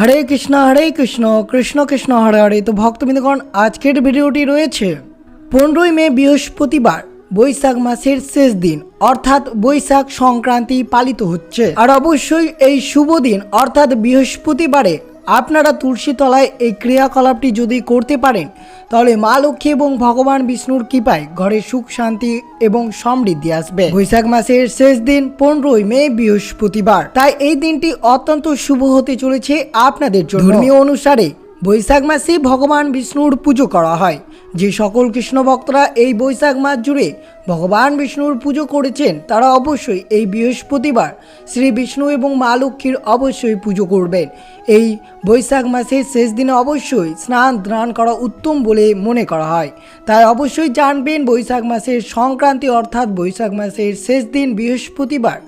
হরে কৃষ্ণ হরে কৃষ্ণ কৃষ্ণ কৃষ্ণ, হরে হরে। তো ভক্তবৃন্দগণ, আজকের ভিডিওটি রয়েছে পনেরোই মে বৃহস্পতিবার, বৈশাখ মাসের শেষ দিন, অর্থাৎ বৈশাখ সংক্রান্তি পালিত হচ্ছে। আর অবশ্যই এই শুভ দিন, অর্থাৎ বৃহস্পতিবারে আপনারা তুলসী তলায় এই ক্রিয়াকলাপটি যদি করতে পারেন, তাহলে মা লক্ষ্মী এবং ভগবান বিষ্ণুর কৃপায় ঘরে সুখ, শান্তি এবং সমৃদ্ধি আসবে। বৈশাখ মাসের শেষ দিন, পনেরোই মে, বৃহস্পতিবার। তাই এই দিনটি অত্যন্ত শুভ হতে চলেছে আপনাদের জন্য। ধর্মীয় অনুসারে বৈশাখ মাসে ভগবান বিষ্ণুর পুজো করা হয়। যে সকল কৃষ্ণ ভক্তরা এই বৈশাখ মাস জুড়ে ভগবান বিষ্ণুর পুজো করেছেন, তারা অবশ্যই এই বৃহস্পতিবার শ্রী বিষ্ণু এবং মা লক্ষ্মীর অবশ্যই পুজো করবেন। এই বৈশাখ মাসের শেষ দিনে অবশ্যই স্নান ধ্রান করা উত্তম বলে মনে করা হয়। তাই অবশ্যই জানবেন বৈশাখ মাসের সংক্রান্তি অর্থাৎ বৈশাখ মাসের শেষ দিন বৃহস্পতিবার।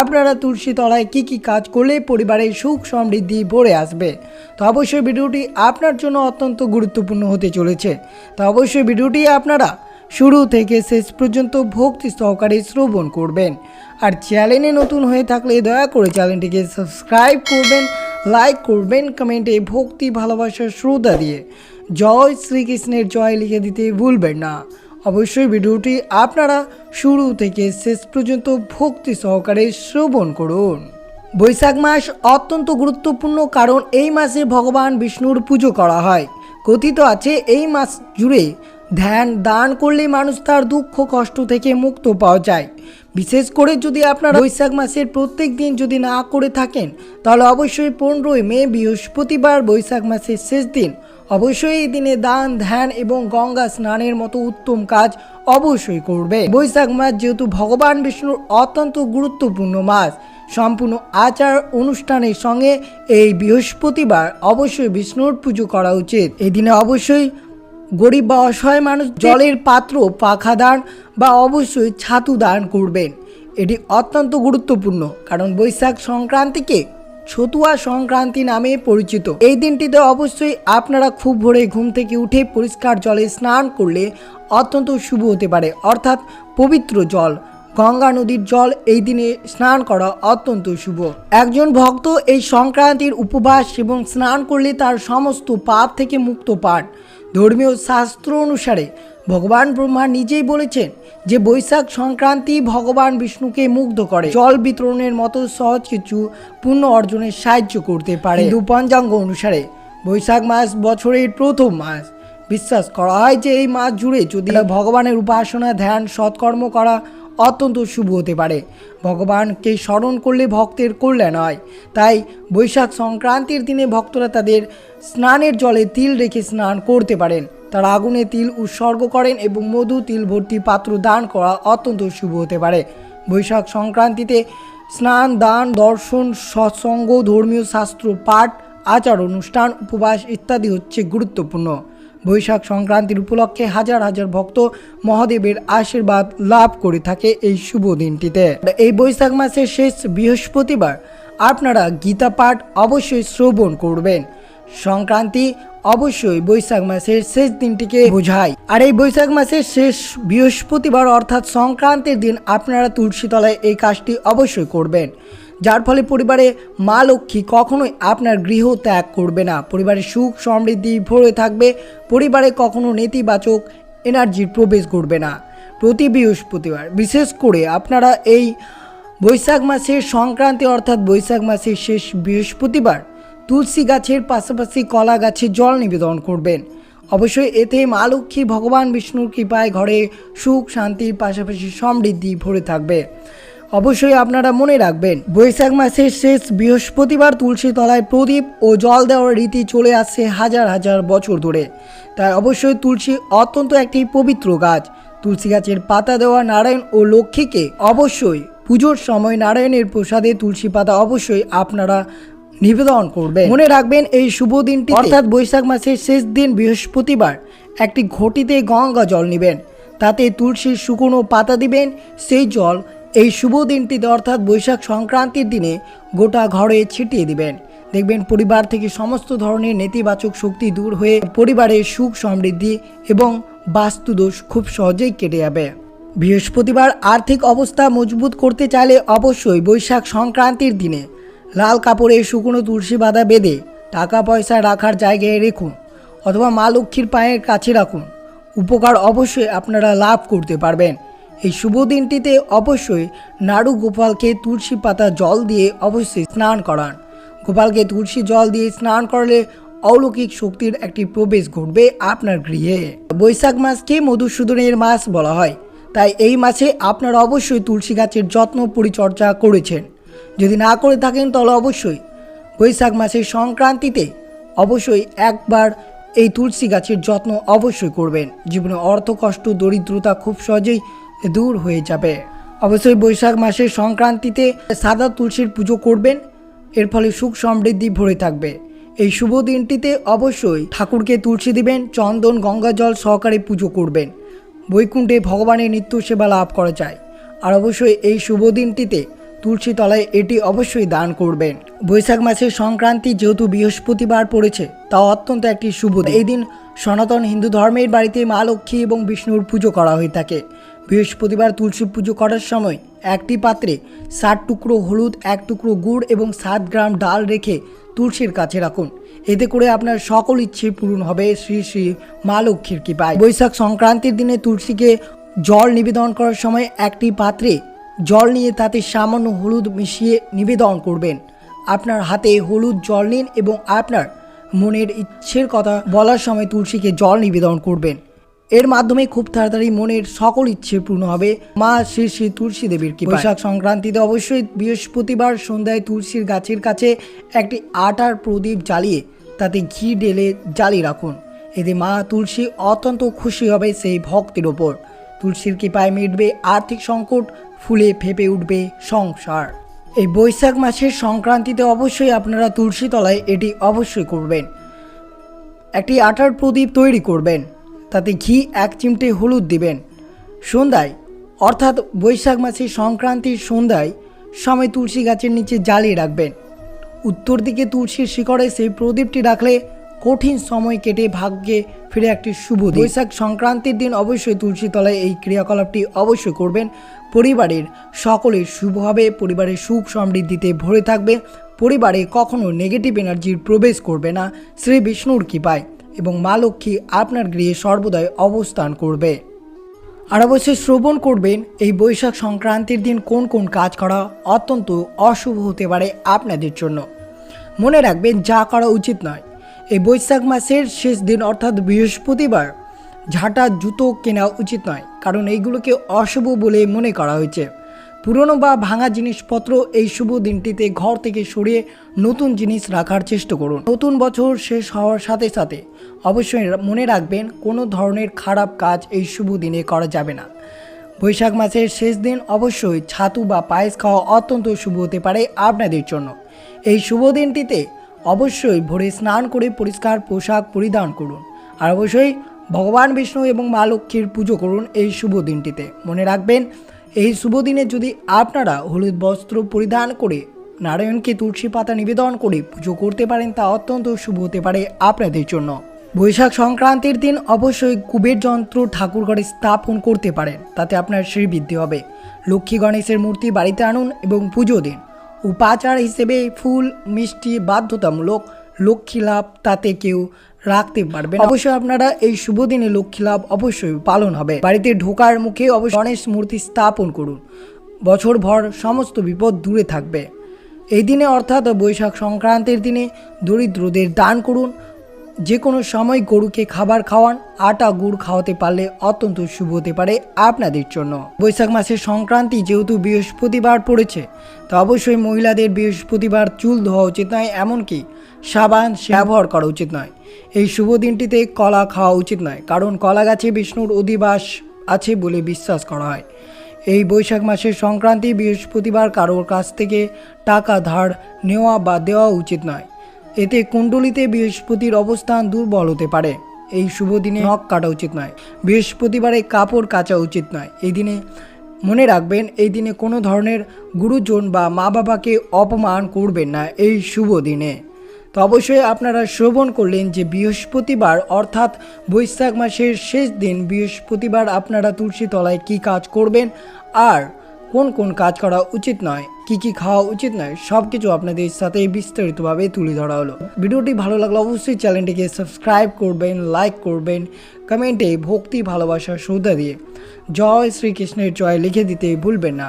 আপনারা তুলসী তলায় কী কী কাজ করলে পরিবারের সুখ সমৃদ্ধি ভরে আসবে? তো অবশ্যই ভিডিওটি আপনার জন্য অত্যন্ত গুরুত্বপূর্ণ হতে চলেছে। তো অবশ্যই ভিডিওটি আপনারা শুরু থেকে শেষ পর্যন্ত ভক্তি সহকারে শ্রবণ করবেন। আর চ্যানেলে নতুন হয়ে থাকলে দয়া করে চ্যানেলটিকে সাবস্ক্রাইব করবেন, লাইক করবেন, কমেন্টে ভক্তি, ভালোবাসার শ্রদ্ধা দিয়ে জয় শ্রীকৃষ্ণের জয় লিখে দিতে ভুলবেন না। অবশ্যই ভিডিওটি আপনারা শুরু থেকে শেষ পর্যন্ত ভক্তি সহকারে শ্রবণ করুন। বৈশাখ মাস অত্যন্ত গুরুত্বপূর্ণ কারণ এই মাসে ভগবান বিষ্ণুর পুজো করা হয়। কথিত আছে, এই মাস জুড়ে ধ্যান দান করলে মানুষ তার দুঃখ, কষ্ট থেকে মুক্ত পাওয়া যায়। বিশেষ করে যদি আপনারা বৈশাখ মাসের প্রত্যেক দিন যদি না করে থাকেন, তাহলে অবশ্যই পনেরোই মে বৃহস্পতিবার বৈশাখ মাসের শেষ দিন অবশ্যই এই দিনে দান, ধ্যান এবং গঙ্গা স্নানের মতো উত্তম কাজ অবশ্যই করবে। বৈশাখ মাস যেহেতু ভগবান বিষ্ণুর অত্যন্ত গুরুত্বপূর্ণ মাস, সম্পূর্ণ আচার অনুষ্ঠানের সঙ্গে এই বৃহস্পতিবার অবশ্যই বিষ্ণুর পুজো করা উচিত। এই দিনে অবশ্যই গরিব বা অসহায় মানুষ জলের পাত্র, পাখা দান বা অবশ্যই ছাতু দান করবেন। এটি অত্যন্ত গুরুত্বপূর্ণ, কারণ বৈশাখ সংক্রান্তিকে ছতুয়া সংক্রান্তি নামে পরিচিত। এই দিনটিতে অবশ্যই আপনারা খুব ভোরে ঘুম থেকে উঠে পরিষ্কার জলে স্নান করলে অত্যন্ত শুভ হতে পারে। অর্থাৎ পবিত্র জল, গঙ্গা নদীর জল এই দিনে স্নান করা অত্যন্ত শুভ। একজন ভক্ত এই সংক্রান্তির উপবাস এবং স্নান করলে তার সমস্ত পাপ থেকে মুক্ত পান। ধর্মীয় শাস্ত্র অনুসারে ভগবান ব্রহ্মা নিজেই বলেছেন যে বৈশাখ সংক্রান্তি ভগবান বিষ্ণুকে মুগ্ধ করে। জল বিতরণের মতো সহজ কিছু পুণ্য অর্জনে সাহায্য করতে পারে। হিন্দু অনুসারে বৈশাখ মাস বছরের প্রথম মাস। বিশ্বাস করা হয় যে এই মাস জুড়ে যদি ভগবানের উপাসনা, ধ্যান, সৎকর্ম করা অত্যন্ত শুভ হতে পারে। ভগবানকে স্মরণ করলে ভক্তের কল্যাণ হয়। তাই বৈশাখ সংক্রান্তির দিনে ভক্তরা তাদের স্নানের জলে তিল রেখে স্নান করতে পারেন। তারা আগুনে তিল উৎসর্গ করেন এবং মধু তিল ভর্তি পাত্র দান করা অত্যন্ত শুভ হতে পারে। বৈশাখ সংক্রান্তিতে স্নান, দান, দর্শন, সৎসঙ্গ, ধর্মীয় শাস্ত্র, পাঠ, আচার অনুষ্ঠান, উপবাস ইত্যাদি হচ্ছে গুরুত্বপূর্ণ। বৈশাখ সংক্রান্তির উপলক্ষে হাজার হাজার ভক্ত মহাদেবের আশীর্বাদ লাভ করে থাকে এই শুভ দিনটিতে। এই বৈশাখ মাসের শেষ বৃহস্পতিবার আপনারা গীতা পাঠ অবশ্যই শ্রবণ করবেন। সংক্রান্তি অবশ্যই বৈশাখ মাসের শেষ দিনটিকে বোঝায় আর এই বৈশাখ মাসের শেষ বৃহস্পতিবার অর্থাৎ সংক্রান্তির দিন আপনারা তুলসী তলায় এই কাজটি অবশ্যই করবেন। যার ফলে পরিবারে মা লক্ষ্মী কখনোই আপনার গৃহ ত্যাগ করবে না। পরিবারের সুখ সমৃদ্ধি ভরে থাকবে। পরিবারে কখনো নেতিবাচক এনার্জির প্রবেশ করবে না। প্রতি বৃহস্পতিবার বিশেষ করে আপনারা এই বৈশাখ মাসের সংক্রান্তি অর্থাৎ বৈশাখ মাসের শেষ বৃহস্পতিবার তুলসী গাছের পাশাপাশি কলা গাছে জল নিবেদন করবেন। অবশ্যই এতে মা লক্ষ্মী, ভগবান বিষ্ণুর কৃপায় ঘরে সুখ, শান্তির পাশাপাশি সমৃদ্ধি ভরে থাকবে। অবশ্যই আপনারা মনে রাখবেন, বৈশাখ মাসের শেষ বৃহস্পতিবার তুলসী তলায় প্রদীপ ও জল দেওয়ার রীতি চলে আসছে হাজার হাজার বছর ধরে। তাই অবশ্যই তুলসী অত্যন্ত একটি পবিত্র গাছ। তুলসী গাছের পাতা দেওয়া নারায়ণ ও লক্ষ্মীকে অবশ্যই পুজোর সময় নারায়ণের প্রসাদে তুলসী পাতা অবশ্যই আপনারা নিবেদন করবেন। মনে রাখবেন এই শুভ দিনটি অর্থাৎ বৈশাখ মাসের শেষ দিন বৃহস্পতিবার একটি ঘটিতে গঙ্গা জল নেবেন। তাতে তুলসীর শুকনো পাতা দিবেন। সেই জল এই শুভ দিনটিতে অর্থাৎ বৈশাখ সংক্রান্তির দিনে গোটা ঘরে ছিটিয়ে দিবেন। দেখবেন পরিবার থেকে সমস্ত ধরনের নেতিবাচক শক্তি দূর হয়ে পরিবারের সুখ সমৃদ্ধি এবং বাস্তুদোষ খুব সহজেই কেটে যাবে। বৃহস্পতিবার আর্থিক অবস্থা মজবুত করতে চাইলে অবশ্যই বৈশাখ সংক্রান্তির দিনে লাল কাপড়ে শুকনো তুলসী বাঁধা বেঁধে টাকা পয়সা রাখার জায়গায় রেখুন অথবা মা লক্ষ্মীর পায়ের কাছে রাখুন। উপকার অবশ্যই আপনারা লাভ করতে পারবেন। এই শুভ দিনটিতে অবশ্যই নাড়ু গোপালকে তুলসী পাতা জল দিয়ে অবশ্যই স্নান করান। গোপালকে তুলসী জল দিয়ে স্নান করলে অলৌকিক শক্তির একটি প্রবেশ ঘটবে আপনার গৃহে। বৈশাখ মাসকে মধুসূদনের মাস বলা হয়। তাই এই মাসে আপনারা অবশ্যই তুলসী গাছের যত্ন পরিচর্যা করেছেন। যদি না করে থাকেন তাহলে অবশ্যই বৈশাখ মাসের সংক্রান্তিতে অবশ্যই একবার এই তুলসী গাছের যত্ন অবশ্যই করবেন। জীবনে অর্থ, কষ্ট, দরিদ্রতা খুব সহজেই দূর হয়ে যাবে। অবশ্যই বৈশাখ মাসের সংক্রান্তিতে সাদা তুলসীর পুজো করবেন। এর ফলে সুখ সমৃদ্ধি ভরে থাকবে। এই শুভ দিনটিতে অবশ্যই ঠাকুরকে তুলসী দিবেন, চন্দন, গঙ্গা জল সহকারে পুজো করবেন। বৈকুণ্ঠে ভগবানের নিত্য সেবা লাভ করা যায়। আর অবশ্যই এই শুভ দিনটিতে তুলসী তলায় এটি অবশ্যই দান করবেন। বৈশাখ মাসের সংক্রান্তি যেহেতু বৃহস্পতিবার পড়েছে তা অত্যন্ত একটি শুভ। এই দিন সনাতন হিন্দু ধর্মের বাড়িতে মা লক্ষ্মী এবং বিষ্ণুর পুজো করা হয়ে থাকে। বৃহস্পতিবার তুলসী পুজো করার সময় একটি পাত্রে ষাট টুকরো হলুদ, এক টুকরো গুড় এবং সাত গ্রাম ডাল রেখে তুলসীর কাছে রাখুন। এতে করে আপনার সকল ইচ্ছে পূরণ হবে শ্রী শ্রী মা লক্ষ্মীর কৃপায়। বৈশাখ সংক্রান্তির দিনে তুলসীকে জল নিবেদন করার সময় একটি পাত্রে জল নিয়ে তাতে সামান্য হলুদ মিশিয়ে নিবেদন করবেন। আপনার হাতে হলুদ জল নিন এবং আপনার মনের ইচ্ছের কথা বলার সময় তুলসীকে জল নিবেদন করবেন। এর মাধ্যমে খুব তাড়াতাড়ি মনের সকল ইচ্ছে পূর্ণ হবে। মা শ্রী শ্রী তুলসী দেবীর কি বৈশাখ সংক্রান্তিতে অবশ্যই বৃহস্পতিবার সন্ধ্যায় তুলসীর গাছের কাছে একটি আটার প্রদীপ জ্বালিয়ে তাতে ঘি ঢেলে জ্বালিয়ে রাখুন। এতে মা তুলসী অত্যন্ত খুশি হবে সেই ভক্তের ওপর। তুলসীর কৃপায় মিটবে আর্থিক সংকট ফুলে ফেপে উঠবে সংসার। এই বৈশাখ মাসের সংক্রান্তিতে অবশ্যই আপনারা তুলসী তলায় এটি অবশ্যই করবেন। একটি আটার প্রদীপ তৈরি করবেন। তাতে ঘি এক চিমটে হলুদ দিবেন। সন্ধ্যায়, অর্থাৎ বৈশাখ মাসের সংক্রান্তির সন্ধ্যায় সময় তুলসী গাছের নিচে জ্বালিয়ে রাখবেন। উত্তর দিকে তুলসীর শিকড়ে সেই প্রদীপটি রাখলে কঠিন সময় কেটে ভাগ্যে ফিরে একটি শুভ বৈশাখ সংক্রান্তির দিন অবশ্যই তুলসী তলায় এই ক্রিয়াকলাপটি অবশ্যই করবেন। পরিবারের সকলের শুভ হবে পরিবারের সুখ সমৃদ্ধিতে ভরে থাকবে। পরিবারে কখনো নেগেটিভ এনার্জির প্রবেশ করবে না। শ্রী বিষ্ণুর কৃপায় এবং মা লক্ষ্মী আপনার গৃহে সর্বদাই অবস্থান করবে। আর অবশ্যই শ্রবণ করবেন, এই বৈশাখ সংক্রান্তির দিন কোন কোন কাজ করা অত্যন্ত অশুভ হতে পারে আপনাদের জন্য। মনে রাখবেন, যা করা উচিত নয়। এই বৈশাখ মাসের শেষ দিন অর্থাৎ বৃহস্পতিবার ঝাঁটা জুতো কেনা উচিত নয়, কারণ এইগুলোকে অশুভ বলে মনে করা হয়েছে। পুরনো বা ভাঙা জিনিসপত্র এই শুভ দিনটিতে ঘর থেকে সরিয়ে নতুন জিনিস রাখার চেষ্টা করুন। নতুন বছর শেষ হওয়ার সাথে সাথে অবশ্যই মনে রাখবেন, কোনো ধরনের খারাপ কাজ এই শুভ দিনে করা যাবে না। বৈশাখ মাসের শেষ দিন অবশ্যই ছাতু বা পায়েস খাওয়া অত্যন্ত শুভ হতে পারে আপনাদের জন্য। এই শুভ দিনটিতে অবশ্যই ভোরে স্নান করে পরিষ্কার পোশাক পরিধান করুন। আর অবশ্যই ভগবান বিষ্ণু এবং মা লক্ষ্মীর পুজো করুন এই শুভ দিনটিতে। মনে রাখবেন, এই শুভ দিনে যদি আপনারা হলুদ বস্ত্র পরিধান করে নারায়ণকে তুলসী পাতা নিবেদন করে পুজো করতে পারেন, তা অত্যন্ত শুভ হতে পারে আপনাদের জন্য। বৈশাখ সংক্রান্তির দিন অবশ্যই কুবের যন্ত্র ঠাকুর ঘরে স্থাপন করতে পারেন, তাতে আপনার শ্রীবৃদ্ধি হবে। লক্ষ্মী গণেশের মূর্তি বাড়িতে আনুন এবং পুজো দিন। উপাচার হিসেবে ফুল, মিষ্টি, বাধ্যতামূলক লক্ষ্মী লাভ, তাতে কেউ রাখতে পারবেন। অবশ্যই আপনারা এই শুভ দিনে লক্ষ্মী লাভ অবশ্যই পালন হবে। বাড়িতে ঢোকার মুখে অবশ্যই গণেশ মূর্তি স্থাপন করুন। বছরভর সমস্ত বিপদ দূরে থাকবে। এই দিনে অর্থাৎ বৈশাখ সংক্রান্তির দিনে দরিদ্রদের দান করুন। যে কোনো সময় গরুকে খাবার খাওয়ান, আটা, গুড় খাওয়াতে পারলে অত্যন্ত শুভ হতে পারে আপনাদের জন্য। বৈশাখ মাসের সংক্রান্তি যেহেতু বৃহস্পতিবার পড়েছে, তা অবশ্যই মহিলাদের বৃহস্পতিবার চুল ধোয়া উচিত নয়, এমনকি সাবান ব্যবহার করা উচিত নয়। এই শুভ দিনটিতে কলা খাওয়া উচিত নয়, কারণ কলা গাছে বিষ্ণুর অধিবাস আছে বলে বিশ্বাস করা হয়। এই বৈশাখ মাসের সংক্রান্তি বৃহস্পতিবার কারোর কাছ থেকে টাকা ধার নেওয়া বা দেওয়া উচিত নয়। এতে কুণ্ডলিতে বৃহস্পতির অবস্থান দুর্বল হতে পারে। এই শুভ দিনে নখ কাটা উচিত নয়, বৃহস্পতিবারে কাপড় কাচা উচিত নয়। এই দিনে মনে রাখবেন, এই দিনে কোনো ধরনের গুরুজন বা মা বাবাকে অপমান করবেন না। এই শুভ দিনে। তো অবশ্যই আপনারা শ্রবণ করলেন যে বৃহস্পতিবার, অর্থাৎ বৈশাখ মাসের শেষ দিন, বৃহস্পতিবার আপনারা তুলসী তলায় কী কাজ করবেন? আর কোন কোন কাজ করা উচিত নয়, কি কি খাওয়া উচিত নয় সব কিছু আপনাদের সাথে বিস্তারিতভাবে তুলে ধরা হলো। ভিডিওটি ভালো লাগলে অবশ্যই চ্যানেলটিকে সাবস্ক্রাইব করবেন, লাইক করবেন, কমেন্টে ভক্তি ভালোবাসা শ্রদ্ধা দিয়ে জয় শ্রীকৃষ্ণের জয় লিখে দিতে ভুলবেন না।